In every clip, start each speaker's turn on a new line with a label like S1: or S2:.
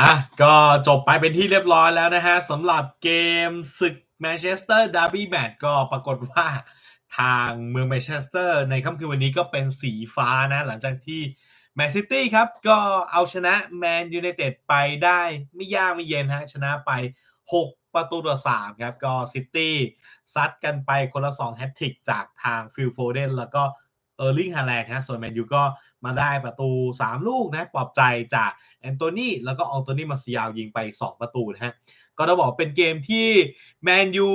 S1: อะก็จบไปเป็นที่เรียบร้อยแล้วนะฮะสำหรับเกมศึกแมนเชสเตอร์ดาร์บี้แมตช์ก็ปรากฏว่าทางเมืองแมนเชสเตอร์ในค่ำคืนวันนี้ก็เป็นสีฟ้านะหลังจากที่แมนซิตี้ครับก็เอาชนะแมนยูไนเต็ดไปได้ไม่ยากไม่เย็นฮะชนะไป 6 ประตูต่อ3ครับก็ซิตี้ซัดกันไปคนละ2แฮตทริกจากทางฟิลโฟเดนแล้วก็เออร์ลิงฮาแลนด์ฮะส่วนแมนยูก็ มาได้ประตู 3 ลูกนะปลอบใจจากแอนโทนีแล้วก็อองโตนีมาซิยาวยิงไป 2 ประตูนะฮะก็ต้องบอกเป็นเกมที่แมนยู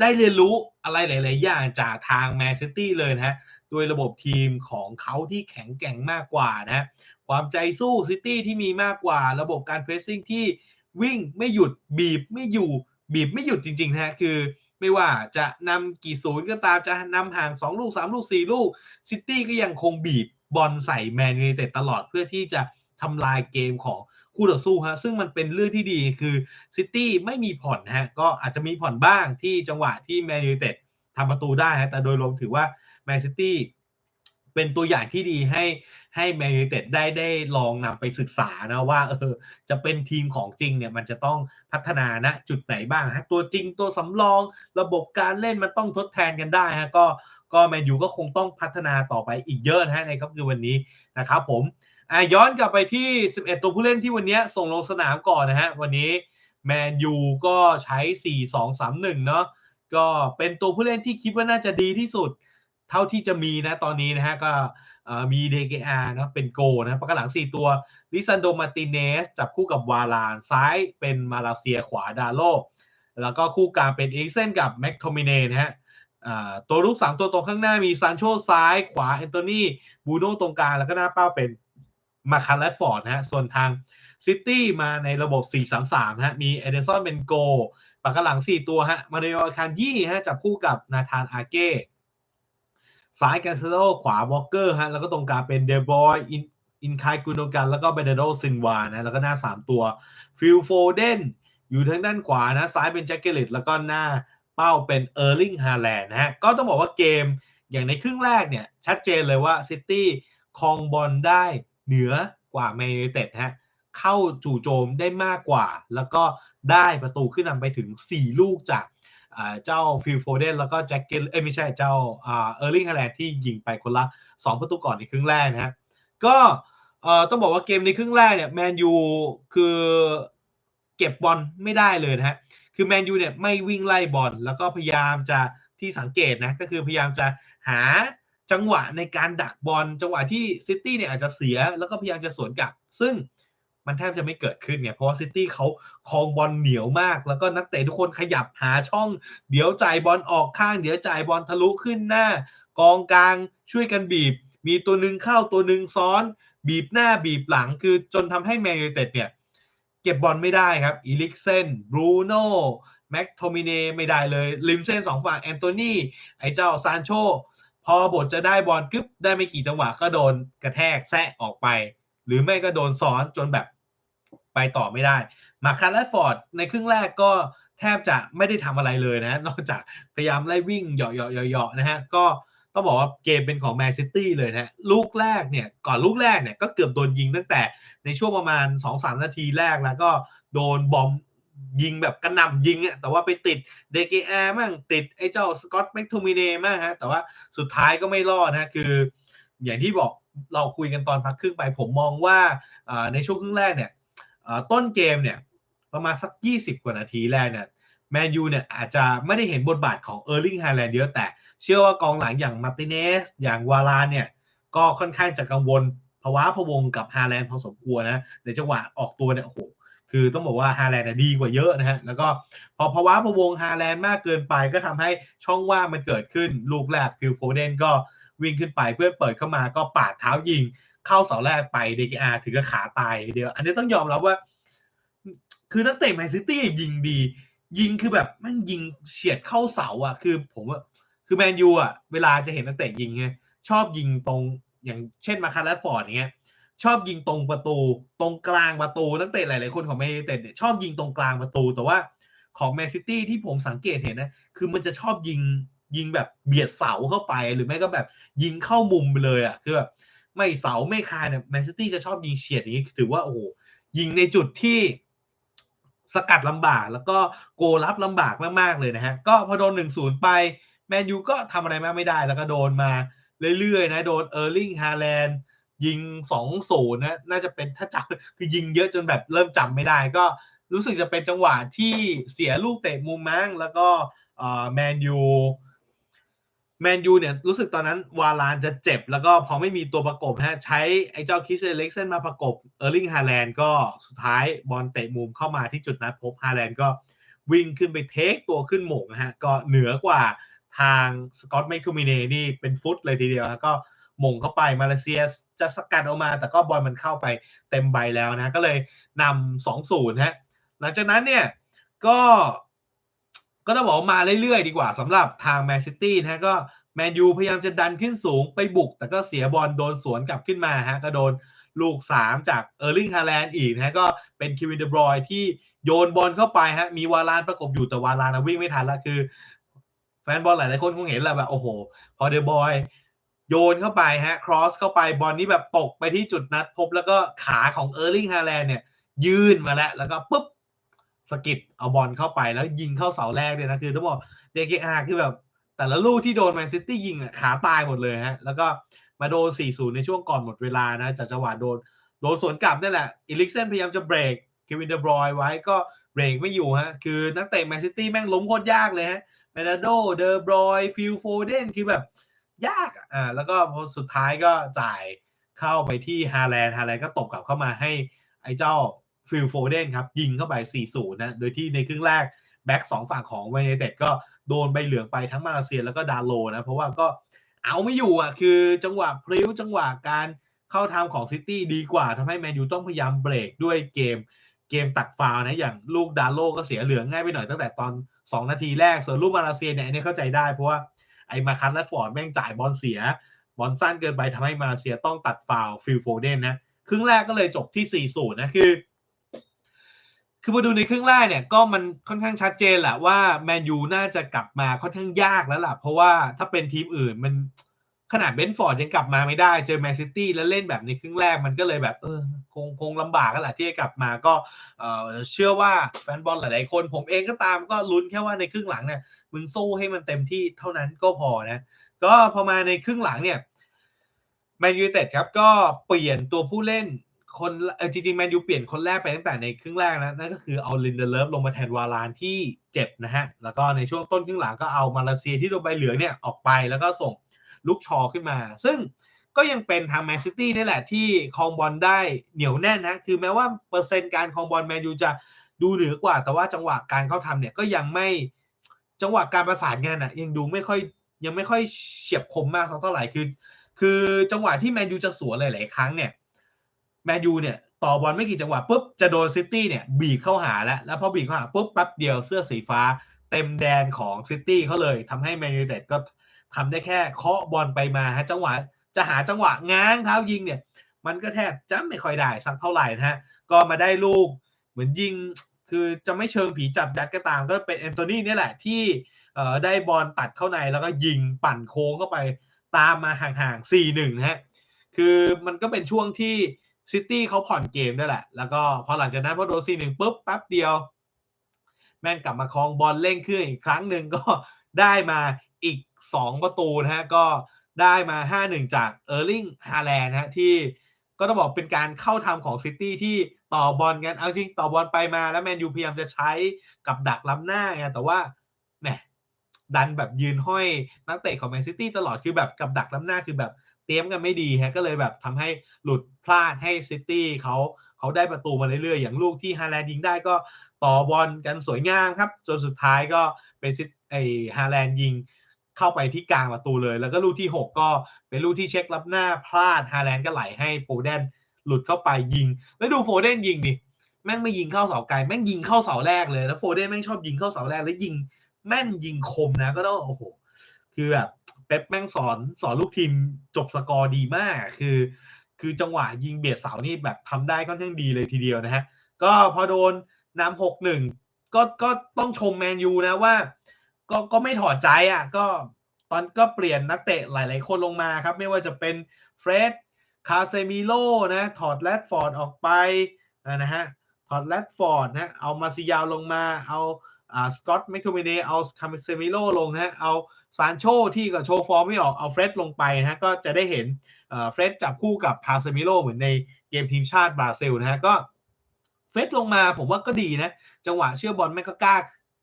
S1: ได้เรียนรู้อะไรหลาย ๆ อย่างจากทางแมนซิตี้เลยนะฮะด้วยระบบทีมของเขาที่แข็งแกร่งมากกว่านะฮะความใจสู้ซิตี้ที่มีมากกว่า ระบบการเพรสซิ่งที่วิ่งไม่หยุดบีบไม่อยู่บีบไม่หยุดจริง ๆ นะฮะคือไม่ว่าจะนำกี่ศูนย์ก็ตามจะนำห่าง 2 ลูก 3 ลูก 4 ลูกซิตี้ก็ยังคงบีบ บอลใส่แมนยูไนเต็ดตลอดเพื่อที่จะทำลายเกมของคู่ต่อสู้ฮะซึ่งมันเป็นเรื่องที่ดีคือซิตี้ไม่มีผ่อนนะฮะก็อาจจะมีผ่อนบ้างที่จังหวะที่แมนยูไนเต็ดทำประตูได้ฮะแต่โดยรวมถือว่าแมนซิตี้เป็นตัวอย่างที่ดีให้ให้แมนยูเต็ดได้ได้ลองนำไปศึกษานะว่าเออจะเป็นทีมของจริงเนี่ยมันจะต้องพัฒนานะจุดไหนบ้างฮะตัวจริงตัวสำรองระบบการเล่นมันต้องทดแทนกันได้ฮะก็ ก็แมนยูก็คงต้องพัฒนาต่อไปอีกเยอะนะฮะในครับในวันนี้นะครับผมย้อนกลับไปที่ 11 ตัวผู้เล่นที่วันนี้ส่งลงสนามก่อนนะฮะวันนี้แมนยูก็ใช้ 4-2-3-1 เนาะก็เป็นตัวผู้เล่นที่คิดว่าน่าจะดีที่สุด เท่าที่จะมีนะตอนนี้นะฮะก็มีเดเกอานะเป็นโกนะประกหลัง 4 ตัวลิซันโดมาติเนสจับคู่กับวาลาน ซ้ายเป็นมาลาเซียขวาดาโล แล้วก็คู่กลางเป็นเอ็กเซนกับแม็กโทมิเนนะฮะ ตัวลูก 3 ตัวตรงข้างหน้ามีซานโชซ้ายขวาแอนโทนีบูโน่ตรงกลางแล้วก็หน้าเป้าเป็นมาคาร์ลฟอร์ดนะฮะส่วนทางซิตี้มาในระบบ 4-3-3นะฮะ มีเอเดนซอนเป็นโกปากหลัง 4 ตัวฮะ มาเดโอคานยี่ฮะ จับคู่กับนาธานอาเก้ซ้ายแกนเซโลขวาวอลเกอร์ฮะ แล้วก็ตรงกลางเป็นเดบอยอินอินคายกุนโดกัน แล้วก็เบเนโดซินวานะ แล้วก็หน้า 3 ตัวฟิลโฟเดนอยู่ทางด้านขวานะ ซ้ายเป็นแจ็คเกลิตแล้วก็หน้า เป้าเป็นเออร์ลิงฮาแลนด์นะฮะก็ต้องบอกว่าเกมอย่างในครึ่งแรกเนี่ยชัดเจนเลยว่าซิตี้คองบอลได้เหนือกว่าแมนยูเต็ดฮะเข้าจู่โจมได้มากกว่า แล้วก็ได้ประตูขึ้นนำไปถึง 4 ลูกจากเจ้าฟิลโฟเดนแล้วก็แจ็คเกลเอ้ไม่ใช่เจ้าเออร์ลิงฮาแลนด์ที่ยิงไปคนละ 2 ประตูก่อนในครึ่งแรกนะฮะก็ต้องบอกว่าเกมในครึ่งแรกเนี่ยแมนยูคือเก็บบอลไม่ได้เลยนะฮะ คือแมนยูเนี่ยไม่วิ่งไล่บอลแล้วก็พยายามจะที่สังเกตนะก็คือพยายามจะหาจังหวะในการดักบอลจังหวะที่ซิตี้เนี่ยอาจจะเสียแล้วก็พยายามจะสวนกลับ ซึ่งมันแทบจะไม่เกิดขึ้นเนี่ยเพราะว่าซิตี้เขาคลองบอลเหนียวมาก แล้วก็นักเตะทุกคนขยับหาช่อง เดี๋ยวจ่ายบอลออกข้าง เดี๋ยวจ่ายบอลทะลุขึ้นหน้า กองกลางช่วยกันบีบ มีตัวหนึ่งเข้าตัวหนึ่งซ้อน บีบหน้าบีบหลังคือจนทำให้แมนยูเต็ดเนี่ย เก็บบอลไม่ได้ครับอีลิกเซนบรูโน่แม็กโทมิเนไม่ได้เลยริมเส้นสองฝั่งแอนโทนีไอ้เจ้าซานโชพอบทจะได้บอลกึ๊บได้ไม่กี่จังหวะก็โดนกระแทกแซะออกไป หรือไม่ก็โดนซ้อนจนแบบไปต่อไม่ได้ มาคาร์ลฟอร์ดในครึ่งแรกก็แทบจะไม่ได้ทำอะไรเลยนะ นอกจากพยายามไล่วิ่งเหยาะๆๆๆนะฮะก็ ต้องบอกว่าเกมเป็นของแมนซิตี้เลยนะลูกแรกเนี่ยก่อนลูกแรกเนี่ยก็เกือบโดนยิงตั้งแต่ในช่วงประมาณ 2-3 นาทีแรกแล้วก็โดนบอมยิงแบบกระหน่ำยิงอะแต่ว่าไปติดเดเกแอร์มั่งติดไอ้เจ้าสกอตแม็กโทมิเน่มั่งฮะแต่ว่าสุดท้ายก็ไม่รอดนะคือ อย่างที่บอกเราคุยกันตอนพักครึ่งไป ผมมองว่าในช่วงครึ่งแรกเนี่ยต้นเกมเนี่ยประมาณสัก 20 กว่านาทีแรกเนี่ยแมนยูเนี่ยอาจจะไม่ได้เห็นบทบาทของเออร์ลิงไฮแลนด์เยอะแต่ เชื่อว่ากองหลังอย่างมาร์ติเนส อย่างวาลาเนี่ย ก็ค่อนข้างจะกังวลภาวะพวงกับฮาแลนด์พอสมควรนะในจังหวะออกตัวเนี่ยโอ้โหคือต้องบอกว่าฮาแลนด์ดีกว่าเยอะนะฮะ แล้วก็พอภาวะพวงฮาแลนด์มากเกินไปก็ทำให้ช่องว่างมันเกิดขึ้น ลูกแรกฟิลโฟเดนก็วิ่งขึ้นไปเพื่อเปิดเข้ามาก็ปาดเท้ายิง เข้าเสาแรกไปเดกอาถึงกับขาตายเดียว อันนี้ต้องยอมรับว่า คือนักเตะแมนซิตี้ยิงดี ยิงคือแบบแม่งยิงเฉียดเข้าเสาอะ คือผมว่า คือแมนยูอะเวลาจะเห็นนักเตะยิงไงชอบยิงตรงอย่างเช่นมาคาร์ลฟอร์ดอย่างเงี้ยชอบยิงตรงประตู ตรงกลางประตูนักเตะหลายๆคนของแมนยูเต็ดเนี่ยชอบยิงตรงกลางประตู แต่ว่าของแมนซิตี้ที่ผมสังเกตเห็นนะ คือมันจะชอบยิงยิงแบบเบียดเสาเข้าไป หรือไม่ก็แบบยิงเข้ามุมไปเลยอะคือแบบไม่เสาไม่คาเนี่ยแมนซิตี้จะชอบยิงเฉียดอย่างนี้ถือว่าโอ้โหยิงในจุดที่สกัดลำบากแล้วก็โกรับลำบากมากๆเลยนะฮะ ก็พอโดน1-0ไป แมนยูก็ทำอะไรมากไม่ได้แล้วก็โดนมาเรื่อยๆนะโดนเออร์ลิงฮาแลนด์ยิง2-0นย์นะน่าจะเป็นถ้าจำคือยิงเยอะจนแบบเริ่มจำไม่ได้ ก็รู้สึกจะเป็นจังหวะที่เสียลูกเตะมุมมั้งแล้วก็แมนยูแมนยูเนี่ยรู้สึกตอนนั้นวาลานจะเจ็บ แล้วก็พอไม่มีตัวประกบนะฮะใช้ไอ้เจ้าคิสเล็กเซนมาประกบเออร์ลิงฮาแลนด์ก็สุดท้ายบอลเตะมุมเข้ามาที่จุดนัดพบฮาแลนด์ก็วิ่งขึ้นไปเทคตัวขึ้นหม่งนะฮะก็เหนือกว่า ทางสกอตแมคทูมิเนนี่เป็นฟุตเลยทีเดียวแล้วก็หม่งเข้าไปมาเลเซียจะสกัดออกมา แต่ก็บอลมันเข้าไปเต็มใบแล้วนะ ก็เลยนำสองศูนย์ฮะหลังจากนั้นเนี่ยก็ก็ต้องบอกมาเรื่อยๆดีกว่าสำหรับทางแมนซิตี้นะฮะก็แมนยูพยายามจะดันขึ้นสูงไปบุก แต่ก็เสียบอลโดนสวนกลับขึ้นมาฮะก็โดนลูก 3 จากเออร์ลิงฮาแลนด์อีกนะฮะก็เป็นคิวินเดบรอยที่โยนบอลเข้าไปฮะมีวาลานประกบอยู่แต่วาลานวิ่งไม่ทันละคือ แฟนบอลหลายๆคนคงเห็นแหละแบบโอ้โห พอเดบอยโยนเข้าไปฮะครอสเข้าไปบอลนี้แบบตกไปที่จุดนัดพบแล้วก็ขาของเออร์ลิงฮาแลนด์เนี่ย ยื่นมาแล้วแล้วก็ปุ๊บสกิดเอาบอลเข้าไปแล้วยิงเข้าเสาแรกเลยนะคือต้องบอกเดกอาคือแบบ แต่ละลูกที่โดนแมนซิตี้ยิงอะขาตายหมดเลยฮะแล้วก็มาโดน 4-0 ในช่วงก่อนหมดเวลานะจากจังหวะโดนโดนสวนกลับนั่แหละอิลิกเซนพยายามจะเบรกเควินเดบรอยไว้ก็เบรกไม่อยู่ฮะคือนักเตะแมนซิตี้แม่งล้มโคตรยากเลยฮะ เมนาโดเดอบรอยฟิลโฟเดนคือแบบยากอ่าแล้วก็พอสุดท้ายก็จ่ายเข้าไปที่ฮาแลนด์ฮาแลนด์ก็ตบกลับเข้ามาให้ไอ้เจ้าฟิลโฟเดนครับ ยิงเข้าไป 4-0 นะ โดยที่ในครึ่งแรกแบ็กสองฝั่งของเวเนเต็ดก็โดนใบเหลืองไปทั้งมาเลเซียแล้วก็ดาโลนะ เพราะว่าก็เอาไม่อยู่อะ คือจังหวะพลิ้วจังหวะการเข้าทำของซิตี้ดีกว่าทำให้แมนยูต้องพยายามเบรกด้วยเกมเกมตัดฟาวนะ อย่างลูกดาโลก็เสียเหลืองง่ายไปหน่อยตั้งแต่ตอน 2 นาทีแรก ส่วนลูกมาเลเซียเนี่ยอันนี้เข้าใจได้ เพราะว่าไอ้มาคันและฟอร์ดแม่งจ่ายบอลเสีย บอลสั้นเกินไปทำให้มาเลเซียต้องตัดฟาวฟิลโฟเดนนะครึ่งแรกก็เลยจบที่ 4-0 นะคือ คือมาดูในครึ่งแรกเนี่ยก็มันค่อนข้างชัดเจนแหละว่าแมนยูน่าจะกลับมาค่อนข้างยากแล้วล่ะ เพราะว่าถ้าเป็นทีมอื่นมัน ขนาดเบนฟอร์ดยังกลับมาไม่ได้ เจอแมนซิตี้แล้วเล่นแบบในครึ่งแรกมันก็เลยแบบเออคงคงลำบากกันแหละที่จะกลับมาก็เออเชื่อว่าแฟนบอลหลายๆคน ผมเองก็ตามก็ลุ้นแค่ว่าในครึ่งหลังเนี่ยมึงสู้ให้มันเต็มที่เท่านั้นก็พอนะ ก็พอมาในครึ่งหลังเนี่ยแมนยูเต็ดครับก็เปลี่ยนตัวผู้เล่นคนจริงๆแมนยูเปลี่ยนคนแรกไปตั้งแต่ในครึ่งแรกนะนั่นก็คือเอาลินเดเลิฟลงมาแทนวาลานที่เจ็บนะฮะแล้วก็ในช่วงต้นครึ่งหลังก็เอามาเลเซียที่โดนใบเหลืองเนี่ยออกไปแล้วก็ส่ง ลุกชอขึ้นมา ซึ่งก็ยังเป็นทางแมนซิตี้นี่แหละที่คองบอลได้เหนียวแน่นนะ คือแม้ว่าเปอร์เซ็นต์การคองบอลแมนยูจะดูเหนือกว่า แต่ว่าจังหวะการเข้าทำเนี่ยก็ยังไม่จังหวะการประสานงานอะยังดูไม่ค่อยยังไม่ค่อยเฉียบคมมากสักเท่าไหร่คือ คือจังหวะที่แมนยูจะสวนหลาย ๆ ครั้งเนี่ยแมนยูเนี่ยต่อบอลไม่กี่จังหวะปุ๊บจะโดนซิตี้เนี่ยบีบเข้าหาแล้ว แล้วพอบีบเข้าหาปุ๊บแป๊บเดียวเสื้อสีฟ้าเต็มแดนของซิตี้เขาเลยทำให้แมนยูเต็ดก็ ทำได้แค่เคาะบอลไปมาฮะจังหวะจะหาจังหวะง้างเท้ายิงเนี่ย มันก็แทบจะไม่ค่อยได้สักเท่าไหร่นะฮะก็มาได้ลูกเหมือนยิงคือจะไม่เชิงผีจับยัดก็ตามก็เป็นแอนโทนีนี่แหละที่ได้บอลตัดเข้าในแล้วก็ยิงปั่นโค้งเข้าไปตามมาห่างๆ 4-1นะฮะคือมันก็เป็นช่วงที่ซิตี้เขาผ่อนเกมได้แหละ แล้วก็พอหลังจากนั้นพอโดนซีหนึ่งปุ๊บแป๊บเดียว แม่งกลับมาคลองบอลเล่นขึ้นอีกครั้งหนึ่งก็ได้มา 2 ประตูนะฮะก็ได้มา 5-1 จากเออร์ลิงฮาแลนด์นะฮะที่ก็ต้องบอกเป็นการเข้าทำของซิตี้ที่ต่อบอลกันเอาจริงต่อบอลไปมาแล้วแมนยูพยายามจะใช้กับดักล้ำหน้าไงแต่ว่าแหมดันแบบยืนห้อยนักเตะของแมนซิตี้ตลอดคือแบบกับดักล้ำหน้าคือแบบเตรียมกันไม่ดีฮะก็เลยแบบทำให้หลุดพลาดให้ซิตี้เขาเขาได้ประตูมาเรื่อยๆ อย่างลูกที่ฮาแลนด์ยิงได้ก็ต่อบอลกันสวยงามครับ จนสุดท้ายก็เป็นซิตไอฮาแลนด์ยิง เข้าไปที่กลางประตูเลย แล้วก็ลูกที่ 6 ก็เป็นลูกที่เช็ครับหน้าพลาดฮาแลนด์ก็ไหลให้โฟเดนหลุดเข้าไปยิง แล้วดูโฟเดนยิงดิแม่งไม่ยิงเข้าเสาไกลแม่งยิงเข้าเสาแรกเลยแล้วโฟเดนแม่งชอบยิงเข้าเสาแรกแล้วยิงแม่นยิงคมนะก็ต้องโอ้โหคือแบบเป๊ปแม่งสอนสอนลูกทีมจบสกอร์ดีมากคือ คือจังหวะยิงเบียดเสานี่แบบทำได้ค่อนข้างดีเลยทีเดียวนะฮะก็พอโดนนำหกหนึ่งก็ก็ต้องชมแมนยูนะว่า ก็ก็ไม่ถอดใจอะก็ตอนก็เปลี่ยนนักเตะหลายๆ คนลงมาครับ ไม่ว่าจะเป็นเฟรดคาเซมิโลนะถอดแรดฟอร์ดออกไปนะฮะถอดแรดฟอร์ดนะเอามาซิยาวลงมาเอาอ่าสกอตแมคโทมิเนเอาคาเซมิโลลงนะเอาซานโชที่ก็โชว์ฟอร์มไม่ออกเอาเฟรดลงไปนะก็จะได้เห็นเฟรดจับคู่กับคาเซมิโลเหมือนในเกมทีมชาติบราซิลนะฮะก็เฟรดลงมาผมว่าก็ดีนะ จังหวะเชื่อบอลแม่ก็กล้า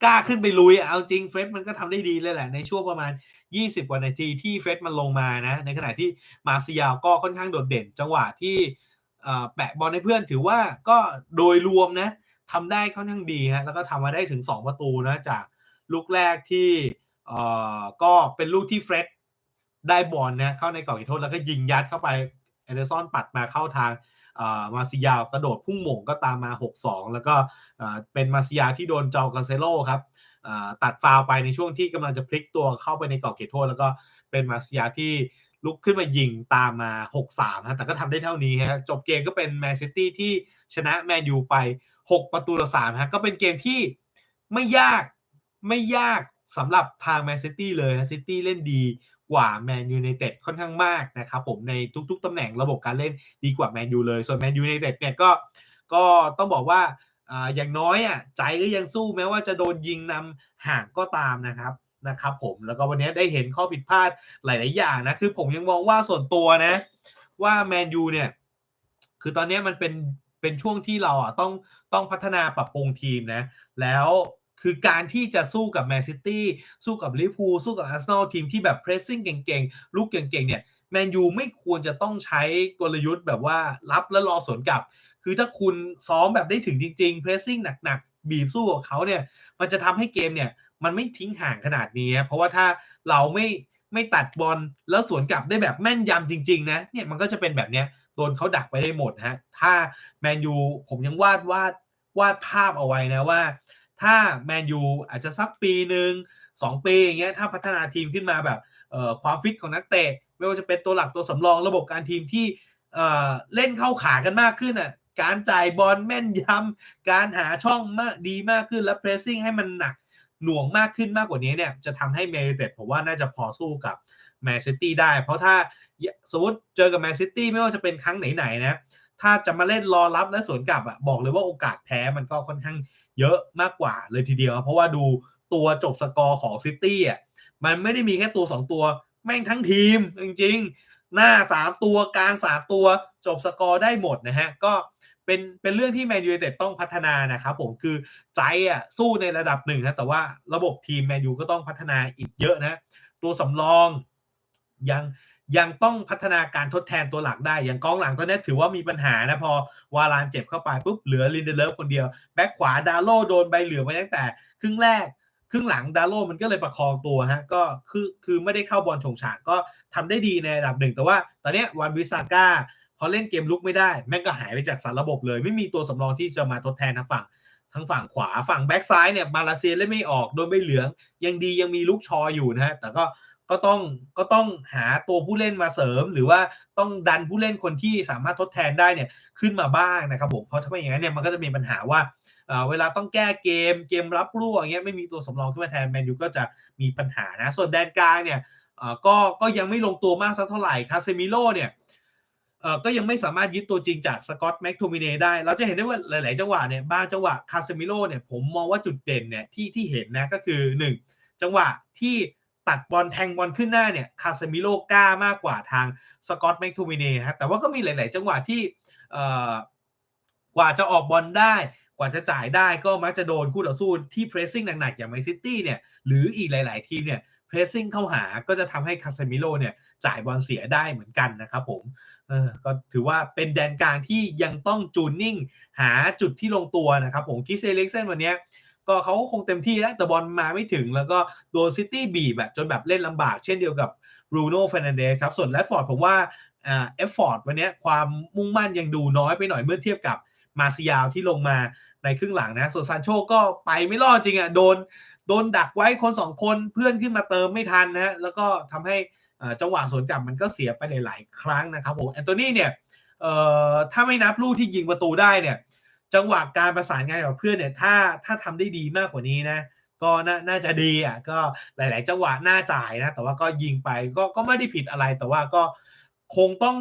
S1: กล้าขึ้นไปลุยเอาจริงเฟรดมันก็ทำได้ดีเลยแหละในช่วงประมาณ 20 กว่านาทีที่เฟรดมันลงมานะ ในขณะที่มาซิยาวก็ค่อนข้างโดดเด่น จังหวะที่แปะบอลให้เพื่อนถือว่าก็โดยรวมนะทำได้ค่อนข้างดีฮะแล้วก็ทำมาได้ถึง 2 ประตูนะจากลูกแรกที่ก็เป็นลูกที่เฟรดได้บอลนะเข้าในกรอบโทษแล้วก็ยิงยัดเข้าไปเอเดอร์สันปัดมาเข้าทาง มาซิยาวกระโดดพุ่งหม่งก็ตามมา 6-2 แล้วก็เป็นมาซิยาที่โดนเจากาเซโลครับตัดฟาวไปในช่วงที่กำลังจะพลิกตัวเข้าไปในกรอบเขตโทษ แล้วก็เป็นมาซิยาที่ลุกขึ้นมายิงตามมา 6-3นะแต่ก็ทำได้เท่านี้ฮะจบเกมก็เป็นแมนซิตี้ที่ชนะแมนยูไป 6 ประตูต่อ3ฮะก็เป็นเกมที่ไม่ยากไม่ยากสำหรับทางแมนซิตี้เลยฮะซิตี้เล่นดี กว่าแมนยูไนเต็ดค่อนข้างมากนะครับผมในทุก ๆตำแหน่งระบบการเล่นดีกว่าแมนยูเลย ส่วนแมนยูไนเต็ดเนี่ยก็ก็ต้องบอกว่าอย่างน้อยอะใจก็ยังสู้แม้ว่าจะโดนยิงนำห่างก็ตามนะครับนะครับผมแล้วก็วันนี้ได้เห็นข้อผิดพลาดหลาย ๆ อย่างนะคือผมยังมองว่าส่วนตัวนะ ว่าแมนยูเนี่ยคือตอนนี้มันเป็นเป็นช่วงที่เราอะต้องต้องพัฒนาปรับปรุงทีมนะ แล้ว คือการที่จะสู้กับแมนซิตี้สู้กับลิเวอร์พูลสู้กับอาร์เซนอลทีมที่แบบเพรสซิ่งเก่งๆลูกเก่งๆเนี่ยแมนยูไม่ควรจะต้องใช้กลยุทธ์แบบว่ารับแล้วรอสวนกลับ คือถ้าคุณซ้อมแบบได้ถึงจริงๆเพรสซิ่งหนักๆ บีบสู้กับเขาเนี่ยมันจะทำให้เกมเนี่ยมันไม่ทิ้งห่างขนาดนี้ เพราะว่าถ้าเราไม่ไม่ตัดบอลแล้วสวนกลับได้แบบแม่นยำจริง ๆ นะเนี่ยมันก็จะเป็นแบบเนี้ยโดนเขาดักไปได้หมดฮะถ้าแมนยูผมยังวาดวาดวาดภาพเอาไว้นะว่า ถ้าแมนยูอาจจะสักปีหนึ่งสองปีอย่างเงี้ยถ้าพัฒนาทีมขึ้นมาแบบความฟิตของนักเตะ ไม่ว่าจะเป็นตัวหลักตัวสำรองระบบการทีมที่เล่นเข้าขากันมากขึ้นอะการจ่ายบอลแม่นยำการหาช่องมากดีมากขึ้นและเพรสซิ่งให้มันหนักหน่วงมากขึ้นมากกว่านี้เนี่ยจะทำให้เมนยูเต็ดผมว่าน่าจะพอสู้กับแมนซิตี้ได้ เพราะถ้าสมมติเจอกับแมนซิตี้ไม่ว่าจะเป็นครั้งไหนๆนะถ้าจะมาเล่นรอรับและสวนกลับอะบอกเลยว่าโอกาสแพ้มันก็ค่อนข้าง เยอะมากกว่าเลยทีเดียว เพราะว่าดูตัวจบสกอร์ของซิตี้อะมันไม่ได้มีแค่ตัว 2 ตัว แม่งทั้งทีม จริงๆ หน้า 3 ตัวกลาง 3 ตัวจบสกอร์ได้หมดนะฮะ ก็เป็นเป็นเรื่องที่แมนยูเต็ดต้องพัฒนานะครับผมคือใจอะสู้ในระดับหนึ่งนะแต่ว่าระบบทีมแมนยูก็ต้องพัฒนาอีกเยอะนะ ตัวสำรองยัง ยังต้องพัฒนาการทดแทนตัวหลักได้ อย่างกองหลังตอนนี้ถือว่ามีปัญหานะ พอวารานเจ็บเข้าไปปุ๊บเหลือลินเดเลฟคนเดียว แบ็คขวาดาโลโดนใบเหลืองไปตั้งแต่ ครึ่งแรก ครึ่งหลังดาโลมันก็เลยประคองตัวฮะก็คือคือไม่ได้เข้าบอลชงฉากก็ทำได้ดีในระดับหนึ่ง แต่ว่าตอนนี้วันวิซาก้าพอเล่นเกมลุกไม่ได้ แม่งก็หายไปจากสารระบบเลย ไม่มีตัวสำรองที่จะมาทดแทนทางฝั่งทั้งฝั่งขวาฝั่งแบ็กซ้ายเนี่ยมาเลเซียเล่นไม่ออกโดนใบเหลือง ยังดียังมีลูกชออยู่นะฮะแต่ก็ ก็ต้องก็ต้องหาตัวผู้เล่นมาเสริม หรือว่าต้องดันผู้เล่นคนที่สามารถทดแทนได้เนี่ยขึ้นมาบ้างนะครับผมเพราะถ้าไม่อย่างนั้นเนี่ยมันก็จะมีปัญหาว่าเวลาต้องแก้เกมเกมรับรั่วอย่างเงี้ยไม่มีตัวสำรองขึ้นมาแทนแมนยูก็จะมีปัญหานะส่วนแดนกลางเนี่ยก็ก็ยังไม่ลงตัวมากสักเท่าไหร่คาเซมิโลเนี่ยก็ยังไม่สามารถยึดตัวจริงจากสกอตแม็กโทมิเนได้ เราจะเห็นได้ว่าหลาย ๆ จังหวะเนี่ยบางจังหวะคาเซมิโลเนี่ยผมมองว่าจุดเด่นเนี่ยที่ที่เห็นนะก็คือ 1 จังหวะที่ ตัดบอลแทงบอลขึ้นหน้าเนี่ยคาเซมิโลกล้ามากกว่าทางสกอตแม็กทูมิเน่ฮะแต่ว่าก็มีหลาย ๆ จังหวะที่กว่าจะออกบอลได้กว่าจะจ่ายได้ก็มักจะโดนคู่ต่อสู้ที่เพรสซิ่งหนัก ๆ อย่างไมซิตี้เนี่ยหรืออีกหลาย ๆ ทีมเนี่ยเพรสซิ่งเข้าหาก็จะทำให้คาเซมิโลเนี่ยจ่ายบอลเสียได้เหมือนกันนะครับผมเออก็ถือว่าเป็นแดนกลางที่ยังต้องจูนนิ่ง หาจุดที่ลงตัวนะครับผมคิเซเล็กเซนวันนี้ ก็เขาคงเต็มที่แล้วแต่บอลมาไม่ถึง แล้วก็โดนซิตี้บีบแบบจนแบบเล่นลำบาก เช่นเดียวกับบรูโน่เฟรนเดสครับส่วนแรดฟอร์ดผมว่าเอฟฟอร์ดวันนี้ความมุ่งมั่นยังดูน้อยไปหน่อยเมื่อเทียบกับมาซิยาวที่ลงมาในครึ่งหลังนะส่วนซานโชก็ไปไม่รอดจริงอะโดนโดนดักไว้คนสองคนเพื่อนขึ้นมาเติมไม่ทันนะฮะแล้วก็ทำให้จังหวะสวนกลับมันก็เสียไปหลาย ๆ ครั้งนะครับผมแอนโทนีเนี่ยถ้าไม่นับลูกที่ยิงประตูได้เนี่ย จังหวะการประสานงานกับเพื่อนเนี่ยถ้าถ้าทำได้ดีมากกว่านี้นะก็น่าน่าจะดีอะก็หลาย ๆ จังหวะน่าจ่ายนะแต่ว่าก็ยิงไปก็ก็ไม่ได้ผิดอะไรแต่ว่าก็คงต้อง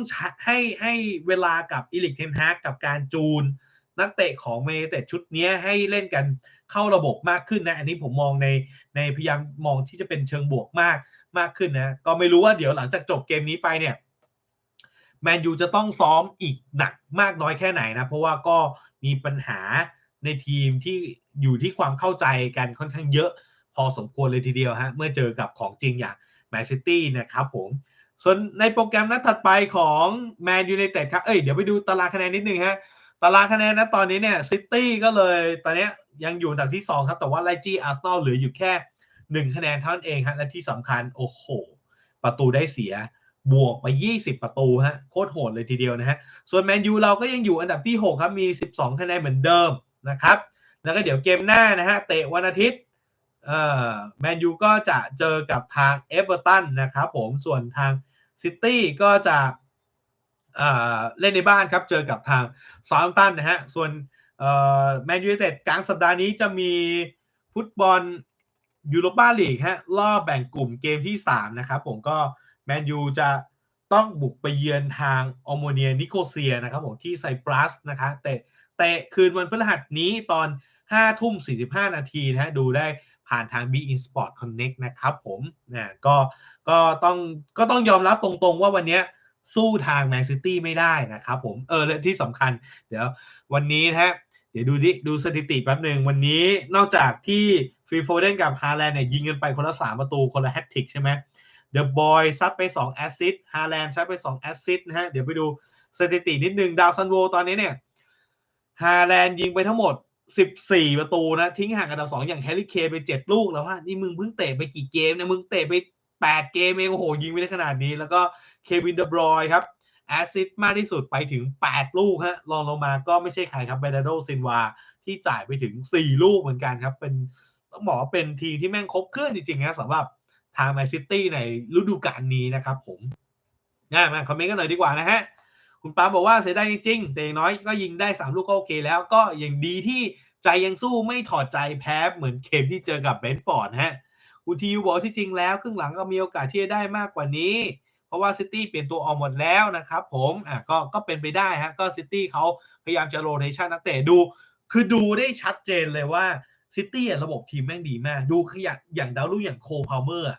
S1: ให้ให้เวลากับอิลิกเทนฮากกับการจูน นักเตะของเมเตชุดนี้ให้เล่นกันเข้าระบบมากขึ้นนะ อันนี้ผมมองในในพยายามมองที่จะเป็นเชิงบวกมากมากขึ้นนะ ก็ไม่รู้ว่าเดี๋ยวหลังจากจบเกมนี้ไปเนี่ยแมนยูจะต้องซ้อมอีกหนักมากน้อยแค่ไหนนะ เพราะว่าก็ มีปัญหาในทีมที่อยู่ที่ความเข้าใจกันค่อนข้างเยอะพอสมควรเลยทีเดียวฮะเมื่อเจอกับของจริงอย่างแมนซิตี้นะครับผมส่วนในโปรแกรมนัดถัดไปของแมนยูไนเต็ดครับ เอ้ย เดี๋ยวไปดูตารางคะแนนนิดนึงฮะ ตารางคะแนนนะตอนนี้เนี่ยซิตี้ก็เลยตอนนี้ยังอยู่อันดับที่ 2 ครับ แต่ว่าไลจี้อาร์เซนอลเหลืออยู่แค่ 1 คะแนนเท่านั้นเองฮะ และที่สำคัญ โอ้โห ประตูได้เสีย บวกไป 20 ประตูฮะโคตรโหดเลยทีเดียวนะฮะส่วนแมนยูเราก็ยังอยู่อันดับที่ 6 ครับ มี 12 คะแนนเหมือนเดิมนะครับแล้วก็เดี๋ยวเกมหน้านะฮะเตะวันอาทิตย์เอ่อแมนยูก็จะเจอกับทางเอเวอร์ตันนะครับผมส่วนทางซิตี้ก็จะเล่นในบ้านครับ เจอกับทางซาร์ตันนะฮะส่วนแมนยูเต็ดกลางสัปดาห์นี้จะมีฟุตบอล ยูโรปาลีกฮะรอบแบ่งกลุ่มเกมที่ 3 นะครับผมก็แมนยูจะต้องบุกไปเยือนทางออโมเนียนิโคเซียนะครับผมที่ไซปรัสนะคะเตะเตะคืนวันพฤหัสนี้ตอน 5 ทุ่ม 45 นาทีนะฮะดูได้ผ่านทาง b in Sport Connect นะครับผมนะก็ก็ต้องก็ต้องยอมรับตรงๆว่าวันนี้สู้ทางแมนซิตี้ไม่ได้นะครับผมเออและที่สำคัญ เดี๋ยววันนี้นะฮะเดี๋ยวดูดิดูสถิติแป๊บหนึ่งวันนี้นอกจากที่ ฟีโฟเดนกับฮาแลนด์เนี่ยยิงกันไปคนละ3ประตูคนละแฮตทริกใช่ไหมเดอะบอยซัดไป2แอสซิสฮาแลนด์ซัดไป2แอสซิสนะฮะเดี๋ยวไปดูสถิตินิดนึงดาวซันโวตอนนี้เนี่ยฮาแลนด์ยิงไปทั้งหมด 14 ประตูนะทิ้งห่างอันดับ2อย่างแฮร์รี่เคไป 7 ลูกแล้วว่านี่มึงเพิ่งเตะไปกี่เกมเนี่ยมึงเตะไป 8 เกมเองโอ้โหยิงไปได้ขนาดนี้ แล้วก็เควินเดบรอยครับแอสซิสมากที่สุดไปถึง 8 ลูกฮะรองลงมาก็ไม่ใช่ใครครับเบนาโดซินวาที่จ่ายไปถึง 4 ลูกเหมือนกันครับเป็น ต้องบอกว่าเป็นทีมที่แม่งครบเครื่องจริงๆนะสำหรับทางแมนซิตี้ในฤดูกาลนี้นะครับผมนะมาคอมเมนต์กันหน่อยดีกว่านะฮะ คุณปาบอกว่าเสียดายจริง ๆ แต่อย่างน้อยก็ยิงได้ 3 ลูกก็โอเคแล้วก็ยังดีที่ใจยังสู้ไม่ถอดใจแพ้เหมือนเกมที่เจอกับเบนฟอร์ดฮะคุณทีวบอกที่จริงแล้วครึ่งหลังก็มีโอกาสที่จะได้มากกว่านี้ เพราะว่าซิตี้เปลี่ยนตัวออกหมดแล้วนะครับผมอะก็ก็เป็นไปได้ฮะก็ซิตี้เขาพยายามจะโรเทชันนักเตะดู คือดูได้ชัดเจนเลยว่า ซิตี้ระบบทีมแม่งดีมาก ดูขยันอย่างดาวรุ่งอย่างโคพาวเมอร์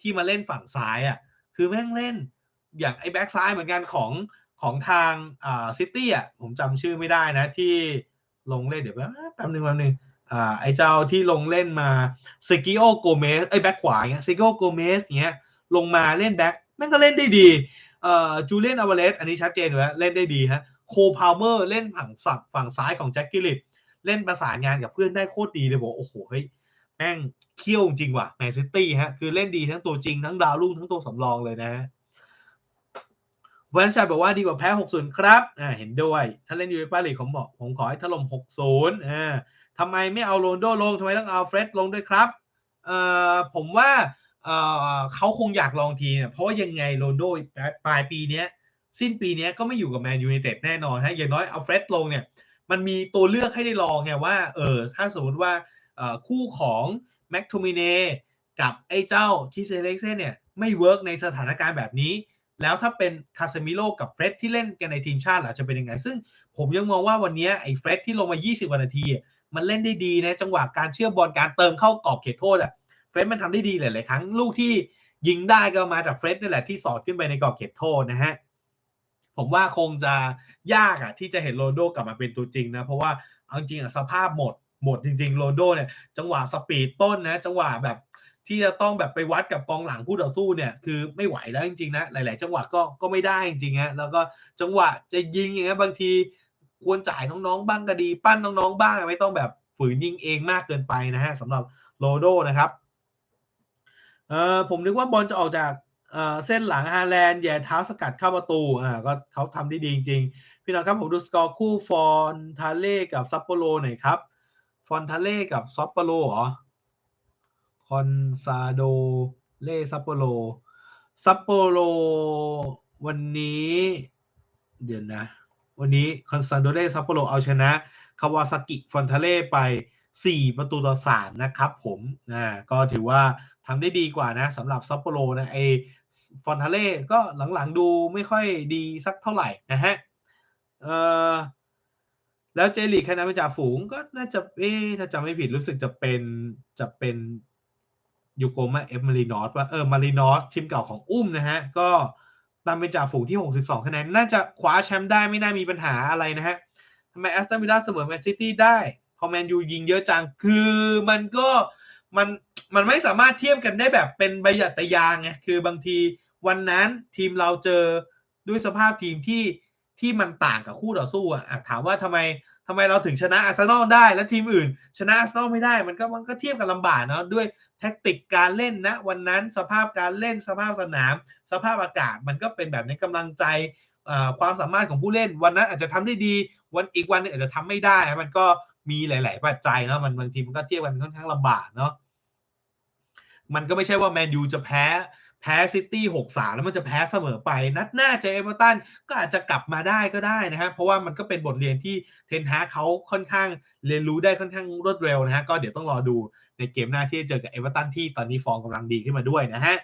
S1: ที่มาเล่นฝั่งซ้ายอะคือแม่งเล่นอย่างไอ้แบ็กซ้ายเหมือนกันของของทางอ่าซิตี้อะผมจำชื่อไม่ได้นะที่ลงเล่นเดี๋ยวแป๊บนึงแป๊บนึงอ่าไอ้เจ้าที่ลงเล่นมาเซกิโอโกเมสไอ้แบ็คขวาเงี้ยเซกิโอโกเมสเงี้ยลงมาเล่นแบ็คแม่งก็เล่นได้ดีเอ่อจูเลียนอเวเลสอันนี้ชัดเจนอยู่แล้วเล่นได้ดีฮะโคพาวเมอร์เล่นฝั่งฝั่งฝั่งซ้ายของแจ็คกิลิต เล่นประสานงานกับเพื่อนได้โคตรดีเลยบอกโอ้โหเฮ้ยแม่งเขี้ยวจริงว่ะแมนซิตี้ฮะคือเล่นดีทั้งตัวจริงทั้งดาวรุ่งทั้งตัวสำรองเลยนะฮะวันชัยบอกว่าดีกว่าแพ้ 60 ครับอ่าเห็นด้วย ถ้าเล่นยูเอฟ่าลีกผมบอกผมขอให้ถล่ม 60อ่าทำไมไม่เอาโรนโดลงทำไมต้องเอาเฟร็ดลงด้วยครับเอ่อผมว่าเอ่อเขาคงอยากลองทีเนี่ยเพราะว่ายังไงโรนโดปลายปีนี้สิ้นปีนี้ก็ไม่อยู่กับแมนยูไนเต็ดแน่นอนฮะอย่างน้อยเอาเฟร็ดลงเนี่ย มันมีตัวเลือกให้ได้ลองไงว่าเออถ้าสมมติว่าคู่ของแม็กโทมิเนกับไอ้เจ้าคิเซเล็กเซ่เนี่ยไม่เวิร์กในสถานการณ์แบบนี้ แล้วถ้าเป็นคาเซมิโลกับเฟร็ดที่เล่นกันในทีมชาติล่ะจะเป็นยังไง ซึ่งผมยังมองว่าวันนี้ไอ้เฟร็ดที่ลงมา 20ว่านาที มันเล่นได้ดีนะจังหวะการเชื่อมบอลการเติมเข้ากรอบเขตโทษอะเฟร็ดมันทำได้ดีหลาย ๆ ครั้งลูกที่ยิงได้ก็มาจากเฟร็ดนี่แหละที่สอดขึ้นไปในกรอบเขตโทษนะฮะ ผมว่าคงจะยากอะที่จะเห็นโรนโดกลับมาเป็นตัวจริงนะ เพราะว่าเอาจริงอะสภาพหมดหมดจริง ๆ โรนโดเนี่ยจังหวะสปีดต้นนะ จังหวะแบบที่จะต้องแบบไปวัดกับกองหลังคู่ต่อสู้เนี่ยคือไม่ไหวแล้วจริงๆนะหลาย ๆ จังหวะก็ก็ไม่ได้จริงๆฮะแล้วก็จังหวะจะยิงอย่างเงี้ยบางทีควรจ่ายน้องๆ บ้างก็ดี ปั้นน้องๆ บ้างไม่ต้องแบบฝืนยิงเองมากเกินไปนะฮะสำหรับโรโดนะครับเออผมนึกว่าบอลจะออกจาก เส้นหลังฮาแลนด์แย่เท้าสกัดเข้าประตูอ่าก็เขาทำได้ดีจริงๆ พี่น้องครับผมดูสกอร์คู่ฟอนทาเล่กับซัปโปโรหน่อยครับ ฟอนทาเล่กับซัปโปโรเหรอคอนซาโดเล่ซัปโปโรซัปโปโรวันนี้ เดี๋ยวนะ วันนี้คอนซาโดเล่ซัปโปโรเอาชนะ คาวาซากิฟอนทาเล่ไป 4 ประตูต่อ 3 นะครับผมอ่าก็ถือว่าทำได้ดีกว่านะสำหรับซัปโปโรนะไอฟอนทาเล่ก็หลังๆดูไม่ค่อยดีสักเท่าไหร่นะฮะเอ่อแล้วเจลีกใครนำเป็นจ่าฝูงก็น่าจะเอ๊ถ้าจำไม่ผิดรู้สึกจะเป็นจะเป็นยูโกมาเอฟมารีนอสว่าเออมารีนอสทีมเก่าของอุ้มนะฮะ ก็นำเป็นจ่าฝูงที่ 62 คะแนน น่าจะคว้าแชมป์ได้ไม่น่ามีปัญหาอะไรนะฮะทำไมแอสตันวิลล่าเสมอแมนซิตี้ได้ พอแมนยูยิงเยอะจัง คือมันก็มันมันไม่สามารถเทียบกันได้แบบเป็นใบหยัดตยางไง คือบางทีวันนั้นทีมเราเจอด้วยสภาพทีมที่ที่มันต่างกับคู่ต่อสู้อะอะถามว่าทำไมทำไมเราถึงชนะอาร์เซนอลได้ แล้วทีมอื่น ชนะอาร์เซนอลไม่ได้ มันก็มันก็เทียบกันลำบากเนาะด้วยแท็กติกการเล่นนะวันนั้นสภาพการเล่นสภาพสนาม สภาพอากาศมันก็เป็นแบบนี้กำลังใจความสามารถของผู้เล่น วันนั้นอาจจะทำได้ดี วันอีกวันหนึงอาจจะทำไม่ได้ มันก็ มีหลาย ๆ ปัจจัยเนาะมันบางทีมันก็เทียบกันค่อนข้างลำบากเนาะมันก็ไม่ใช่ว่าแมนยูจะแพ้แพ้ซิตี้หกสามแล้วมันจะแพ้เสมอไป นัดหน้าเจอเอเวอร์ตันก็อาจจะกลับมาได้ก็ได้นะฮะเพราะว่ามันก็เป็นบทเรียนที่เทนฮาเขาค่อนข้างเรียนรู้ได้ค่อนข้างรวดเร็วนะฮะก็เดี๋ยวต้องรอดูในเกมหน้าที่จะเจอกับเอเวอร์ตันที่ตอนนี้ฟอร์มกำลังดีขึ้นมาด้วยนะฮะ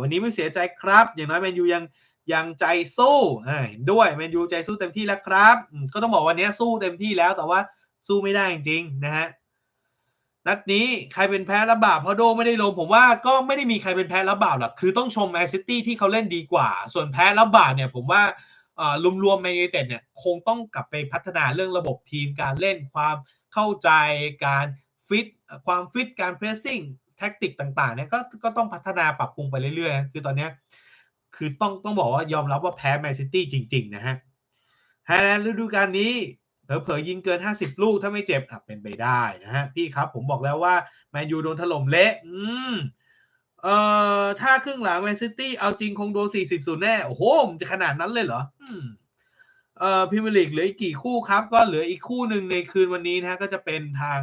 S1: วันนี้ไม่เสียใจครับ อย่างน้อยแมนยูยังยังใจสู้เห็นด้วยแมนยูใจสู้เต็มที่แล้วครับ ก็ต้องบอกวันนี้สู้เต็มที่แล้วแต่ว่า สู้ไม่ได้จริงๆนะฮะนัดนี้ใครเป็นแพ้รับบาปเพราะโดไม่ได้ลงผมว่าก็ไม่ได้มีใครเป็นแพ้รับบาปหรอกคือต้องชมแมนซิตี้ที่เขาเล่นดีกว่า ส่วนแพ้รับบาปเนี่ยผมว่าเอ่รวมๆแมนยูเต็ดเนี่ยคงต้องกลับไปพัฒนาเรื่องระบบทีมการเล่นความเข้าใจการฟิตความฟิตการเพรสซิ่งแท็กติกต่างๆเนี่ยก็ก็ต้องพัฒนาปรับปรุงไปเรื่อยๆนะคือตอนนี้คือต้องต้องบอกว่ายอมรับว่าแพ้แมนซิตี้จริง ๆ นะฮะแฮแลนด์ฤดูกาลนี้ เผลอๆยิงเกิน 50 ลูกถ้าไม่เจ็บอะเป็นไปได้นะฮะพี่ครับผมบอกแล้วว่าแมนยูโดนถล่มเละอืมเอ่อถ้าครึ่งหลังแมนซิตี้เอาจริงคงโดน 40ศูนย์แน่โอ้โหมันจะขนาดนั้นเลยเหรออืมเอ่อพรีเมียร์ลีกเหลืออีกกี่คู่ครับ ก็เหลืออีกคู่หนึ่งในคืนวันนี้นะฮะก็จะเป็นทาง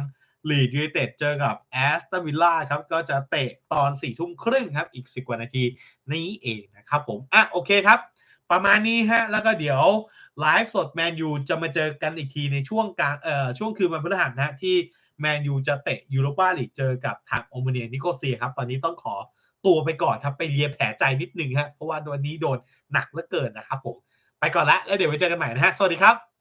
S1: ลีดยูไนเต็ดเจอกับแอสตันวิลล่าครับ ก็จะเตะตอน4ทุ่มครึ่งครับ อีก 10 กว่านาทีนี้เองนะครับผม อะ โอเคครับ ประมาณนี้ฮะ แล้วก็เดี๋ยว ไลฟ์สดแมนยูจะมาเจอกันอีกทีในช่วงกลางเอ่อช่วงคืนวันพฤหัสนะที่แมนยูจะเตะยูโรปาลีกเจอกับทางโอเมเนียนิโคเซียครับตอนนี้ต้องขอตัวไปก่อนครับ ไปเลียแผลใจนิดนึงฮะเพราะว่าวันนี้โดนหนักเหลือเกินนะครับผมไปก่อนละแล้วเดี๋ยวไว้เจอกันใหม่นะฮะสวัสดีครับ